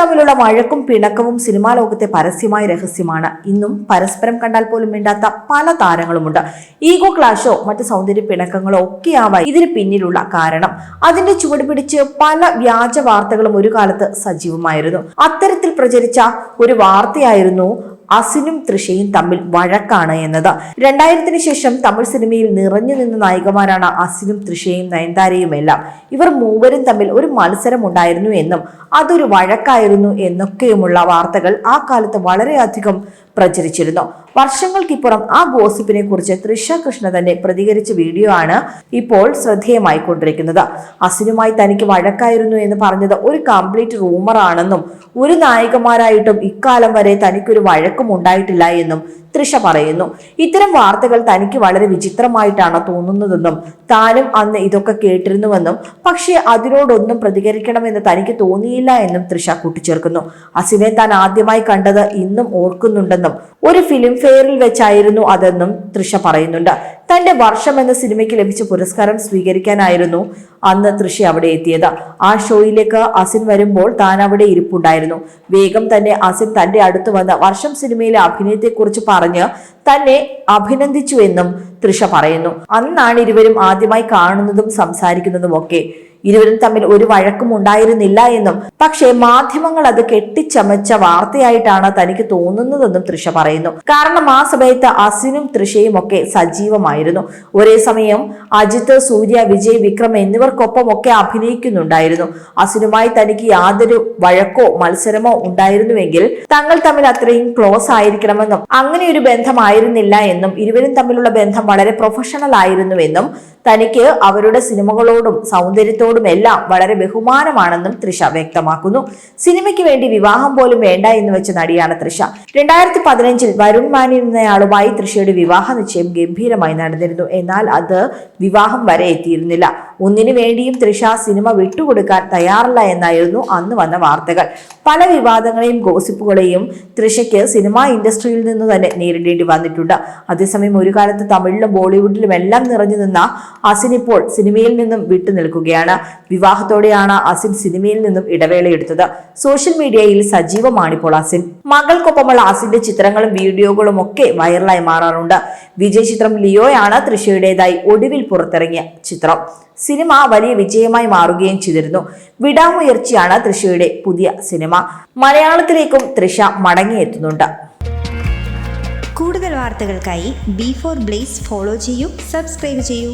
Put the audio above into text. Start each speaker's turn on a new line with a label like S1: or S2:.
S1: തമ്മിലുള്ള വഴക്കും പിണക്കവും സിനിമാ ലോകത്തെ പരസ്യമായ രഹസ്യമാണ്. ഇന്നും പരസ്പരം കണ്ടാൽ പോലും മിണ്ടാത്ത പല താരങ്ങളുമുണ്ട്. ഈഗോ ക്ലാഷോ മറ്റ് സൗന്ദര്യ പിണക്കങ്ങളോ ഒക്കെയാവാം ഇതിന് പിന്നിലുള്ള കാരണം. അതിന്റെ ചുവട് പിടിച്ച് പല വ്യാജ വാർത്തകളും ഒരു കാലത്ത് സജീവമായിരുന്നു. അത്തരത്തിൽ പ്രചരിച്ച ഒരു വാർത്തയായിരുന്നു അസിനും തൃഷയും തമ്മിൽ വഴക്കാണ് എന്നത്. രണ്ടായിരത്തിന് ശേഷം തമിഴ് സിനിമയിൽ നിറഞ്ഞു നിന്ന നായികമാരാണ് അസിനും തൃഷയും നയൻതാരയും എല്ലാം. ഇവർ മൂവരും തമ്മിൽ ഒരു മത്സരം ഉണ്ടായിരുന്നു എന്നും അതൊരു വഴക്കായിരുന്നു എന്നൊക്കെയുമുള്ള വാർത്തകൾ ആ കാലത്ത് വളരെയധികം പ്രചരിച്ചിരുന്നു. വർഷങ്ങൾക്കിപ്പുറം ആ ഗോസിപ്പിനെ കുറിച്ച് തൃഷ കൃഷ്ണ തന്നെ പ്രതികരിച്ച വീഡിയോ ആണ് ഇപ്പോൾ ശ്രദ്ധേയമായി കൊണ്ടിരിക്കുന്നത്. അസിനുമായി തനിക്ക് വഴക്കായിരുന്നു എന്ന് പറഞ്ഞത് ഒരു കംപ്ലീറ്റ് റൂമർ ആണെന്നും ഒരു നായികമാരായിട്ടും ഇക്കാലം വരെ തനിക്കൊരു വഴക്കും ഉണ്ടായിട്ടില്ല എന്നും തൃഷ പറയുന്നു. ഇത്തരം വാർത്തകൾ തനിക്ക് വളരെ വിചിത്രമായിട്ടാണ് തോന്നുന്നതെന്നും താനും അന്ന് ഇതൊക്കെ കേട്ടിരുന്നുവെന്നും പക്ഷേ അതിനോടൊന്നും പ്രതികരിക്കണമെന്ന് തനിക്ക് തോന്നിയില്ല എന്നും തൃഷ കൂട്ടിച്ചേർക്കുന്നു. അസിനെ താൻ ആദ്യമായി കണ്ടത് ഇന്നും ഓർക്കുന്നുണ്ടെന്നും ഒരു ഫിലിം ഫെയറിൽ വെച്ചായിരുന്നു അതെന്നും തൃഷ പറയുന്നുണ്ട്. തന്റെ വർഷം എന്ന സിനിമയ്ക്ക് ലഭിച്ച പുരസ്കാരം സ്വീകരിക്കാനായിരുന്നു അന്ന് തൃഷ അവിടെ എത്തിയത്. ആ ഷോയിലേക്ക് അസിൻ വരുമ്പോൾ താൻ അവിടെ ഇരിപ്പുണ്ടായിരുന്നു. വേഗം തന്നെ അസിൻ തന്റെ അടുത്ത് വന്ന് വർഷം സിനിമയിലെ അഭിനയത്തെക്കുറിച്ച് പറഞ്ഞ് തന്നെ അഭിനന്ദിച്ചു എന്നും തൃഷ പറയുന്നു. അന്നാണ് ഇരുവരും ആദ്യമായി കാണുന്നതും സംസാരിക്കുന്നതും ഒക്കെ. ഇരുവരും തമ്മിൽ ഒരു വഴക്കും ഉണ്ടായിരുന്നില്ല എന്നും പക്ഷേ മാധ്യമങ്ങൾ അത് കെട്ടിച്ചമച്ച വാർത്തയായിട്ടാണ് തനിക്ക് തോന്നുന്നതെന്നും തൃഷ പറയുന്നു. കാരണം ആ സമയത്ത് അസിനും തൃഷയും ഒക്കെ സജീവമായിരുന്നു. ഒരേ സമയം അജിത്ത് സൂര്യ വിജയ് വിക്രം എന്നിവർക്കൊപ്പം ഒക്കെ അഭിനയിക്കുന്നുണ്ടായിരുന്നു അസിനുമായി തനിക്ക് യാതൊരു വഴക്കോ മത്സരമോ ഉണ്ടായിരുന്നുവെങ്കിൽ തങ്ങൾ തമ്മിൽ അത്രയും ക്ലോസ് ആയിരിക്കണമെന്നും അങ്ങനെ ഒരു ബന്ധമായിരുന്നില്ല എന്നും ഇരുവരും തമ്മിലുള്ള ബന്ധം വളരെ പ്രൊഫഷണൽ ആയിരുന്നുവെന്നും തനിക്ക് അവരുടെ സിനിമകളോടും സൗന്ദര്യത്തോടും എല്ലാം വളരെ ബഹുമാനമാണെന്നും തൃഷ വ്യക്തമാക്കുന്നു. സിനിമയ്ക്ക് വേണ്ടി വിവാഹം പോലും വേണ്ട എന്ന് വെച്ച നടിയാണ് തൃഷ. രണ്ടായിരത്തി പതിനഞ്ചിൽ വരുൺ മാനി എന്നയാളുമായി തൃഷയുടെ വിവാഹ നിശ്ചയം ഗംഭീരമായി നടന്നിരുന്നു. എന്നാൽ അത് വിവാഹം വരെ എത്തിയിരുന്നില്ല. ഒന്നിനു വേണ്ടിയും തൃഷ സിനിമ വിട്ടുകൊടുക്കാൻ തയ്യാറല്ല എന്നായിരുന്നു അന്ന് വന്ന വാർത്തകൾ. പല വിവാദങ്ങളെയും ഗോസിപ്പുകളെയും തൃഷയ്ക്ക് സിനിമാ ഇൻഡസ്ട്രിയിൽ നിന്ന് തന്നെ നേരിടേണ്ടി വന്നിട്ടുണ്ട്. അതേസമയം ഒരു കാലത്ത് തമിഴിലും ബോളിവുഡിലും എല്ലാം നിറഞ്ഞു നിന്ന അസിൻ ഇപ്പോൾ സിനിമയിൽ നിന്നും വിട്ടു നിൽക്കുകയാണ്. വിവാഹത്തോടെയാണ് അസിൻ സിനിമയിൽ നിന്നും ഇടവേളയെടുത്തത് സോഷ്യൽ മീഡിയയിൽ സജീവമാണിപ്പോൾ അസിൻ. മകൾക്കൊപ്പമുള്ള അസിന്റെ ചിത്രങ്ങളും വീഡിയോകളും ഒക്കെ വൈറലായി മാറാറുണ്ട്. വിജയ് ചിത്രം ലിയോയാണ് തൃഷയുടേതായി. ഒടുവിൽ പുറത്തിറങ്ങിയ ചിത്രം. സിനിമ വലിയ വിജയമായി മാറുകയും ചെയ്തിരുന്നു. വിടാമുയർച്ചയാണ് തൃശയുടെ പുതിയ സിനിമ. മലയാളത്തിലേക്കും തൃശ മടങ്ങിയെത്തുന്നുണ്ട്.
S2: കൂടുതൽ വാർത്തകൾക്കായി ബി ഫോർ ബ്ലേസ് ഫോളോ ചെയ്യൂ സബ്സ്ക്രൈബ് ചെയ്യൂ.